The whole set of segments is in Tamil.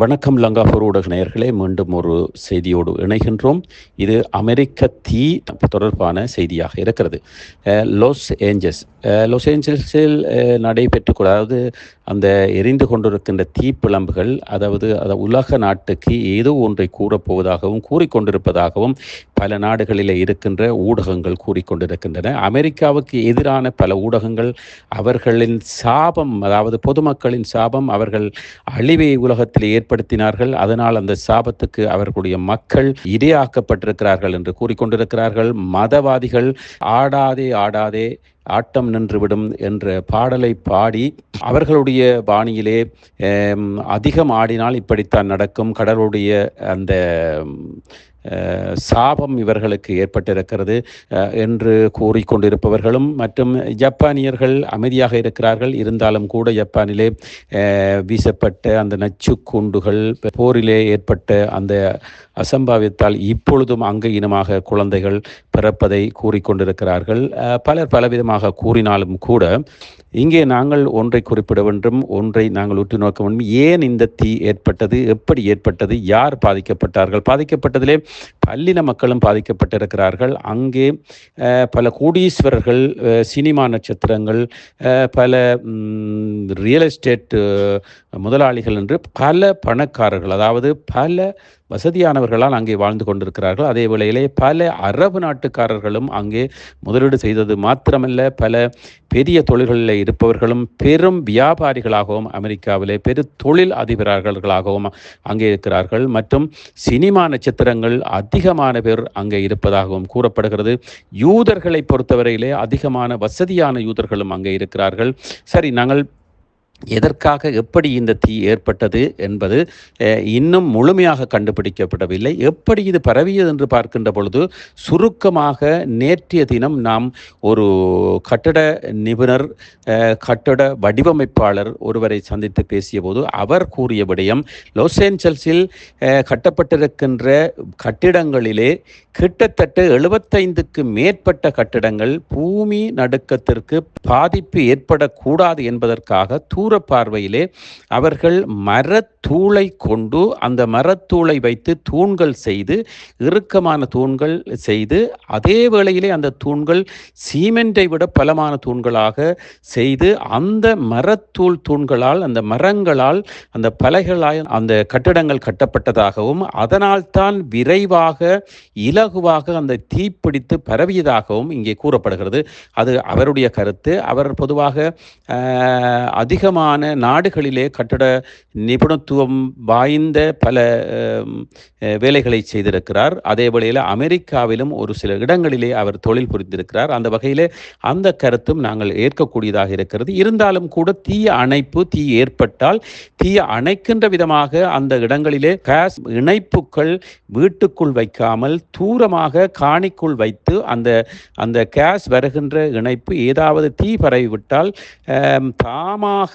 வணக்கம் லங்காபூர் ஊடக நேயர்களே மீண்டும் ஒரு செய்தியோடு இணைகின்றோம். இது அமெரிக்க தீ தொடர்பான செய்தியாக இருக்கிறது. லாஸ் ஏஞ்சல்ஸ் லாஸ் ஏஞ்சல்ஸில் நடைபெற்று அதாவது அந்த எரிந்து கொண்டிருக்கின்ற தீப்பிழம்புகள் அதாவது அது உலக நாட்டுக்கு ஏதோ ஒன்றை கூறப்போவதாகவும் கூறிக்கொண்டிருப்பதாகவும் பல நாடுகளில் இருக்கின்ற ஊடகங்கள் கூறிக்கொண்டிருக்கின்றன அமெரிக்காவுக்கு எதிரான பல ஊடகங்கள் அவர்களின் சாபம் அதாவது பொதுமக்களின் சாபம் அவர்கள் அழிவை உலகத்தில் ஏற்படுத்தினார்கள். அதனால் அந்த சாபத்துக்கு அவர்களுடைய மக்கள் இரையாக்கப்பட்டிருக்கிறார்கள் என்று கூறிக்கொண்டிருக்கிறார்கள் மதவாதிகள் ஆடாதே ஆடாதே ஆட்டம் நின்றுவிடும் என்ற பாடலை பாடி அவர்களுடைய பாணியிலே அதிகம் ஆடினால் இப்படித்தான் நடக்கும். கடவுளுடைய அந்த சாபம் இவர்களுக்கு ஏற்பட்டிருக்கிறது என்று கூறிக்கொண்டிருப்பவர்களும் மற்றும் ஜப்பானியர்கள் அமைதியாக இருக்கிறார்கள். இருந்தாலும் கூட ஜப்பானிலே வீசப்பட்ட அந்த நச்சு குண்டுகள் போரிலே ஏற்பட்ட அந்த அசம்பாவியத்தால் இப்பொழுதும் அங்கீனமாக குழந்தைகள் பிறப்பதை கூறிக்கொண்டிருக்கிறார்கள். பலர் பலவிதமாக கூறினாலும் கூட இங்கே நாங்கள் ஒன்றை குறிப்பிட வேண்டும். ஒன்றை நாங்கள் உற்று நோக்க வேண்டும். ஏன் இந்த தீ ஏற்பட்டது? எப்படி ஏற்பட்டது? யார் பாதிக்கப்பட்டார்கள்? பாதிக்கப்பட்டதிலே பல்லின மக்களும் பாதிக்கப்பட்டிருக்கிறார்கள். அங்கே பல கோடீஸ்வரர்கள் சினிமா நட்சத்திரங்கள் பல ரியல் எஸ்டேட் முதலாளிகள் என்று பல பணக்காரர்கள் அதாவது பல வசதியானவர்களால் அங்கே வாழ்ந்து கொண்டிருக்கிறார்கள். அதே வேளையிலே பல அரபு நாட்டுக்காரர்களும் அங்கே முதலீடு செய்தது மாத்திரமல்ல பல பெரிய தொழில்களில் இருப்பவர்களும் பெரும் வியாபாரிகளாகவும் அமெரிக்காவிலே பெரு தொழில் அதிபர்களாகவும் அங்கே இருக்கிறார்கள். மற்றும் சினிமா நட்சத்திரங்கள் அதிகமான பேர் அங்கே இருப்பதாகவும் கூறப்படுகிறது. யூதர்களை பொறுத்தவரையிலே அதிகமான வசதியான யூதர்களும் அங்கே இருக்கிறார்கள். சரி நாங்கள் எதற்காக எப்படி இந்த தீ ஏற்பட்டது என்பது இன்னும் முழுமையாக கண்டுபிடிக்கப்படவில்லை. எப்படி இது பரவியது என்று பார்க்கின்ற பொழுது சுருக்கமாக நேற்றைய தினம் நாம் ஒரு கட்டட நிபுணர் கட்டட வடிவமைப்பாளர் ஒருவரை சந்தித்து பேசிய போது அவர் கூறிய விடயம் லாஸ் ஏஞ்சல்ஸில் கட்டப்பட்டிருக்கின்ற கட்டிடங்களிலே கிட்டத்தட்ட எழுபத்தைந்துக்கு மேற்பட்ட கட்டிடங்கள் பூமி நடுக்கத்திற்கு பாதிப்பு ஏற்படக்கூடாது என்பதற்காக தூ பார்வையிலே அவர்கள் மரத்தூளை கொண்டு அந்த மரத்தூளை வைத்து தூண்கள் செய்து இறுக்கமான தூண்கள் செய்து அதே வேளையிலே அந்த தூண்கள் சீமெண்டை விட பலமான தூண்களாக செய்து அந்த மரத்தூள் தூண்களால் அந்த மரங்களால் அந்த பலகைகளால் அந்த கட்டிடங்கள் கட்டப்பட்டதாகவும் அதனால்தான் விரைவாக இலகுவாக அந்த தீப்பிடித்து பரவியதாகவும் இங்கே கூறப்படுகிறது. அது அவருடைய கருத்து. அவர் பொதுவாக அதிகமாக அதிகமான நாடுகளிலே கட்டட நிபுணத்துவம் வாய்ந்த பல வேலைகளை செய்திருக்கிறார். அதே வேளையில் அமெரிக்காவிலும் ஒரு சில இடங்களிலே அவர் தொழில் புரிந்திருக்கிறார். அந்த வகையிலே அந்த கருத்தும் நாங்கள் ஏற்கக்கூடியதாக இருக்கிறது. இருந்தாலும் கூட தீய அணைப்பு தீ ஏற்பட்டால் தீய அணைக்கின்ற விதமாக அந்த இடங்களிலே கேஸ் இணைப்புகள் வீட்டுக்குள் வைக்காமல் தூரமாக காணிக்குள் வைத்து அந்த அந்த கேஸ் வருகின்ற இணைப்பு ஏதாவது தீ பரவிவிட்டால் தாமாக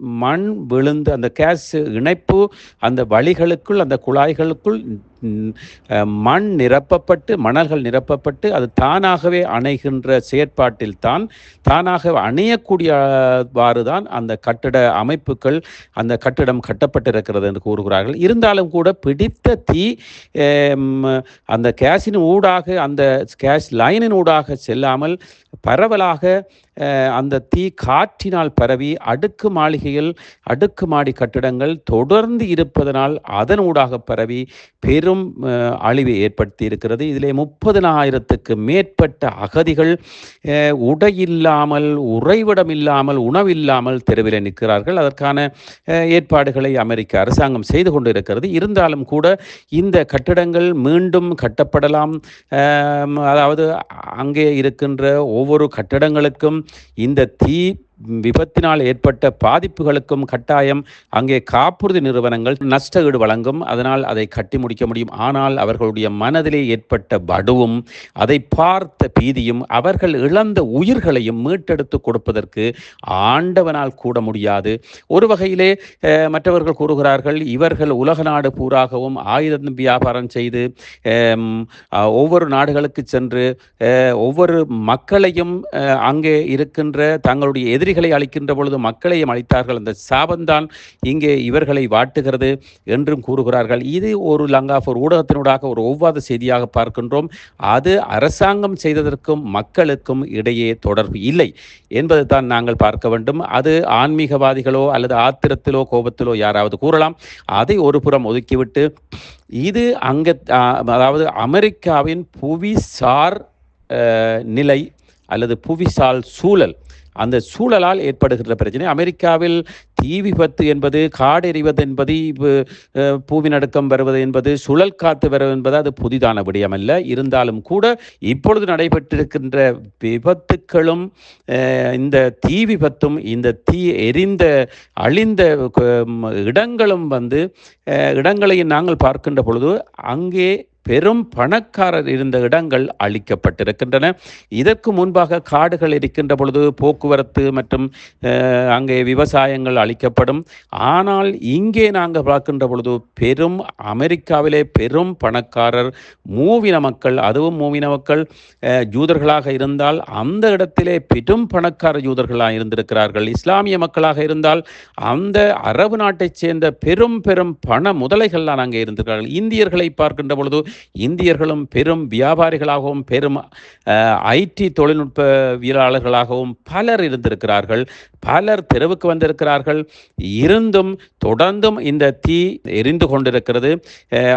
மண் விழுந்து அந்த கேஸ் இணைப்பு அந்த வழிகளுக்குள் அந்த குழாய்களுக்குள் மண் நிரப்பப்பட்டு மணல்கள் நிரப்பப்பட்டு அது தானாகவே அணைகின்ற செயற்பாட்டில் தான் தானாக அணையக்கூடியவாறு தான் அந்த கட்டிட அமைப்புகள் அந்த கட்டிடம் கட்டப்பட்டிருக்கிறது என்று கூறுகிறார்கள். இருந்தாலும் கூட பிடித்த தீ அந்த கேஸின் ஊடாக அந்த கேஸ் லைனின் ஊடாக செல்லாமல் பரவலாக அந்த தீ காற்றினால் பரவி அடுக்கு மாளிகை மாளிகையில் அடுக்குமாடி கட்டிடங்கள் தொடர்ந்து இருப்பதனால் அதன் ஊடாக பரவி பெரும் அழிவை ஏற்படுத்தி இருக்கிறது இதிலே முப்பதினாயிரத்துக்கு மேற்பட்ட அகதிகள் உடையில்லாமல் உறைவிடம் இல்லாமல் உணவில்லாமல் தெருவில் நிற்கிறார்கள். அதற்கான ஏற்பாடுகளை அமெரிக்க அரசாங்கம் செய்து கொண்டு இருக்கிறது இருந்தாலும் கூட இந்த கட்டிடங்கள் மீண்டும் கட்டப்படலாம். அதாவது அங்கே இருக்கின்ற ஒவ்வொரு கட்டடங்களுக்கும் இந்த தீ விபத்தினால் ஏற்பட்ட பாதிப்புகளுக்கும் கட்டாயம் அங்கே காப்புறுதி நிறுவனங்கள் நஷ்ட ஈடு வழங்கும். அதனால் அதை கட்டி முடிக்க முடியும். ஆனால் அவர்களுடைய மனதிலே ஏற்பட்ட படுவும் அதை பார்த்த பீதியும் அவர்கள் இழந்த உயிர்களையும் மீட்டெடுத்து கொடுப்பதற்கு ஆண்டவனால் கூட முடியாது. ஒரு வகையிலே மற்றவர்கள் கூறுகிறார்கள் இவர்கள் உலக நாடு பூராகவும் ஆயுதம் வியாபாரம் செய்து ஒவ்வொரு நாடுகளுக்கு சென்று ஒவ்வொரு மக்களையும் அங்கே இருக்கின்ற தங்களுடைய எதிர் எதிரிகளை அழிக்கின்ற பொழுது மக்களையும் அழித்தார்கள். அந்த சாபந்தான் இங்கே இவர்களை வாட்டுகிறது என்றும் கூறுகிறார்கள். இது ஒரு லங்காபூர் ஊடகத்தினூடாக ஒரு ஒவ்வாத செய்தியாக பார்க்கின்றோம். அது அரசாங்கம் செய்ததற்கும் மக்களுக்கும் இடையே தொடர்பு இல்லை என்பது தான் நாங்கள் பார்க்க வேண்டும். அது ஆன்மீகவாதிகளோ அல்லது ஆத்திரத்திலோ கோபத்திலோ யாராவது கூறலாம். அதை ஒரு புறம் ஒதுக்கிவிட்டு இது அங்க அதாவது அமெரிக்காவின் புவிசார் நிலை அல்லது புவிசால் சூழல். அந்த சூழலால் ஏற்படுகின்ற பிரச்சனை. அமெரிக்காவில் தீ விபத்து என்பது காடு எறிவது என்பது பூவினடுக்கம் வருவது என்பது சுழல் காத்து வருவது என்பது அது புதிதான விடயமல்ல இருந்தாலும் கூட இப்பொழுது நடைபெற்றிருக்கின்ற விபத்துக்களும் இந்த தீ விபத்தும் இந்த தீ எரிந்த அழிந்த இடங்களும் வந்து இடங்களையும் நாங்கள் பார்க்கின்ற பொழுது அங்கே பெரும் பணக்காரர் இருந்த இடங்கள் அழிக்கப்பட்டிருக்கின்றன. இதற்கு முன்பாக காடுகள் இருக்கின்ற பொழுது போக்குவரத்து மற்றும் அங்கே விவசாயங்கள் அளிக்கப்படும் ஆனால் இங்கே நாங்கள் பார்க்கின்ற பொழுது பெரும் அமெரிக்காவிலே பெரும் பணக்காரர் மூவின மக்கள் அதுவும் மூவின மக்கள் ஜூதர்களாக இருந்தால் அந்த இடத்திலே பெரும் பணக்கார ஜூதர்களாக இருந்திருக்கிறார்கள். இஸ்லாமிய மக்களாக இருந்தால் அந்த அரபு நாட்டைச் சேர்ந்த பெரும் பெரும் பண முதலைகள்லாம் அங்கே இருந்திருக்கிறார்கள். இந்தியர்களை பார்க்கின்ற பொழுது இந்தியர்களும் பெரும் வியாபாரிகளாகவும் பெரும் ஐடி தொழில்நுட்ப தொழில்நுட்பவியலாளர்களாகவும் பலர் இருந்திருக்கிறார்கள். பலர் தெருவுக்கு வந்திருக்கிறார்கள். இருந்தும் தொடர்ந்தும் இந்த தீ எரிந்து கொண்டிருக்கிறது.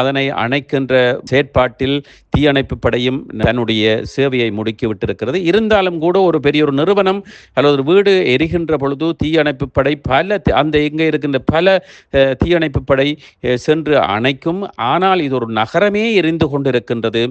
அதனை அணைக்கின்ற செயற்பாட்டில் தீயணைப்பு படையும் தன்னுடைய சேவையை முடுக்கிவிட்டிருக்கிறது. இருந்தாலும் கூட ஒரு பெரிய ஒரு நிறுவனம் அல்லது ஒரு வீடு எரிகின்ற பொழுது தீயணைப்பு படை பல அந்த இங்கே இருக்கின்ற பல தீயணைப்பு படை சென்று அணைக்கும். ஆனால் இது ஒரு நகரமே எரிந்து கொண்டிருக்கின்றது.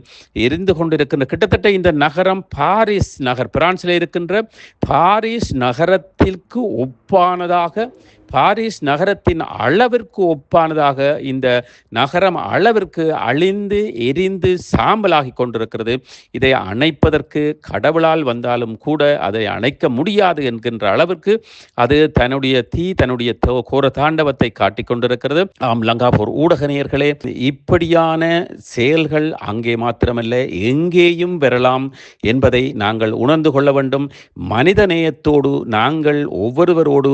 எரிந்து கொண்டிருக்கின்ற கிட்டத்தட்ட இந்த நகரம் பாரிஸ் நகர் பிரான்சில் இருக்கின்ற பாரிஸ் நகரத்திற்கு ஒப்பானதாக பாரிஸ் நகரத்தின் அளவிற்கு ஒப்பானதாக இந்த நகரம் அளவிற்கு அழிந்து எரிந்து சாம்பலாகி கொண்டிருக்கிறது. இதை அணைப்பதற்கு கடவுளால் வந்தாலும் கூட அதை அணைக்க முடியாது என்கின்ற அளவிற்கு அது தன்னுடைய தீ தன்னுடைய கோர தாண்டவத்தை காட்டிக் கொண்டிருக்கிறது. ஆம் லங்காபூர் ஊடக நேயர்களே இப்படியான செயல்கள் அங்கே மாத்திரமல்ல எங்கேயும் வரலாம் என்பதை நாங்கள் உணர்ந்து கொள்ள வேண்டும். மனித நேயத்தோடு நாங்கள் ஒவ்வொருவரோடு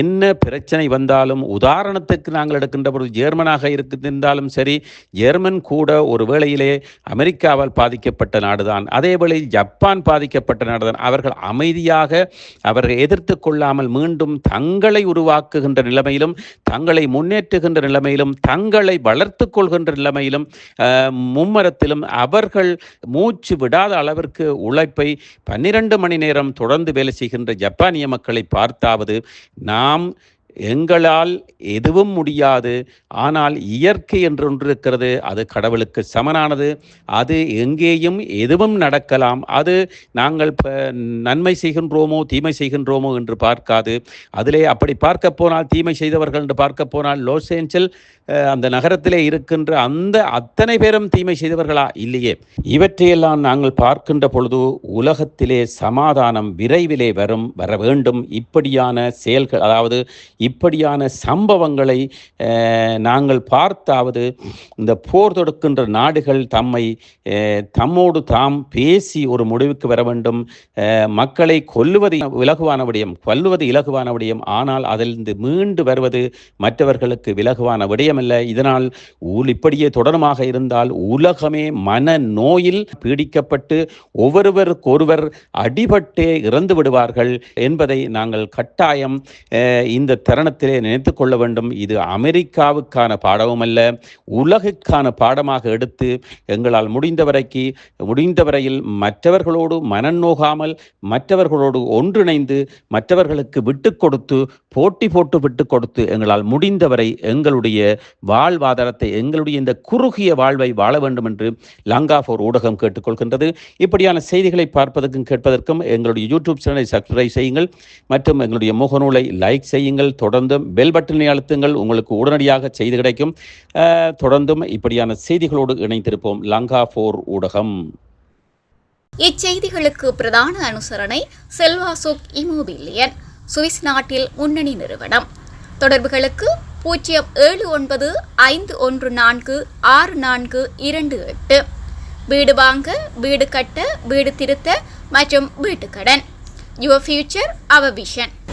என்ன பிரச்சனை வந்தாலும் உதாரணத்துக்கு நாங்கள் எடுக்கின்ற பொழுது ஜெர்மனாக இருந்திருந்தாலும் சரி ஜெர்மன் கூட ஒரு வேளையிலே அமெரிக்காவால் பாதிக்கப்பட்ட நாடுதான். அதே வேளையில் ஜப்பான் பாதிக்கப்பட்ட நாடுதான். அவர்கள் அமைதியாக அவர்கள் எதிர்த்து கொள்ளாமல் மீண்டும் தங்களை உருவாக்குகின்ற நிலைமையிலும் தங்களை முன்னேற்றுகின்ற நிலைமையிலும் தங்களை வளர்த்து கொள்கின்ற நிலைமையிலும் மும்மரத்திலும் அவர்கள் மூச்சு விடாத அளவிற்கு உழைப்பை பன்னிரண்டு மணி நேரம் தொடர்ந்து வேலை செய்கின்ற ஜப்பானிய மக்களை பார்த்தாவது நாம் எங்களால் எதுவும் முடியாது. ஆனால் இயற்கை என்று ஒன்று இருக்கிறது அது கடவுளுக்கு சமனானது. அது எங்கேயும் எதுவும் நடக்கலாம். அது நாங்கள் நன்மை செய்கின்றோமோ தீமை செய்கின்றோமோ என்று பார்க்காது. அதிலே அப்படி பார்க்க போனால் தீமை செய்தவர்கள் என்று பார்க்க போனால் லோஸ் ஏஞ்சல் அந்த நகரத்திலே இருக்கின்ற அந்த அத்தனை பேரும் தீமை செய்தவர்களா? இல்லையே. இவற்றையெல்லாம் நாங்கள் பார்க்கின்ற பொழுது உலகத்திலே சமாதானம் விரைவிலே வரும் வர வேண்டும். இப்படியான செயல்கள் அதாவது இப்படியான சம்பவங்களை நாங்கள் பார்த்தாவது இந்த போர் தொடுக்கின்ற நாடுகள் தம்மை தம்மோடு தாம் பேசி ஒரு முடிவுக்கு வர வேண்டும். மக்களை கொல்லுவது இலகுவான விடயம் கொல்லுவது இலகுவான விடயம் ஆனால் அதிலிருந்து மீண்டு வருவது மற்றவர்களுக்கு விலகுவான விடயமல்ல. இதனால் இதனால் இப்படியே தொடருமாக இருந்தால் உலகமே மன நோயில் பீடிக்கப்பட்டு ஒவ்வொருவருக்கு ஒருவர் அடிபட்டே இறந்து விடுவார்கள் என்பதை நாங்கள் கட்டாயம் இந்த தருணத்திலே நினைத்து கொள்ள வேண்டும். இது அமெரிக்காவுக்கான பாடமும் அல்ல உலகுக்கான பாடமாக எடுத்து எங்களால் முடிந்தவரைக்கு முடிந்தவரையில் மற்றவர்களோடு மனநோகாமல் மற்றவர்களோடு ஒன்றிணைந்து மற்றவர்களுக்கு விட்டு கொடுத்து போட்டி போட்டு விட்டு கொடுத்து எங்களால் முடிந்தவரை எங்களுடைய வாழ்வாதாரத்தை எங்களுடைய இந்த குறுகிய வாழ்வை வாழ வேண்டும் என்று லங்கா ஃபோர் ஊடகம் கேட்டுக்கொள்கின்றது. இப்படியான செய்திகளை பார்ப்பதற்கும் கேட்பதற்கும் எங்களுடைய யூடியூப் சேனலை சப்ஸ்கிரைப் செய்யுங்கள். மற்றும் எங்களுடைய முகநூலை லைக் செய்யுங்கள். தொடர்ந்தும் பெல் பட்டனை அழுத்துங்கள். உங்களுக்கு உடனடியாக செய்தி கிடைக்கும். தொடர்ந்தும் இப்படியான செய்திகளோடு இணைந்திருப்போம் லங்கா ஃபோர் ஊடகம். இச்செய்திகளுக்கு பிரதான அனுசரணை செல்வா சுக் இமோபிலியன் சுவிஸ் நாட்டில் முன்னணி நிறுவனம். தொடர்புகளுக்கு பூஜ்ஜியம் ஏழு ஒன்பது ஐந்து ஒன்று நான்கு ஆறு நான்கு இரண்டு எட்டு. வீடு வாங்க வீடு கட்ட வீடு திருத்த மற்றும் வீட்டுக்கடன். Your future our vision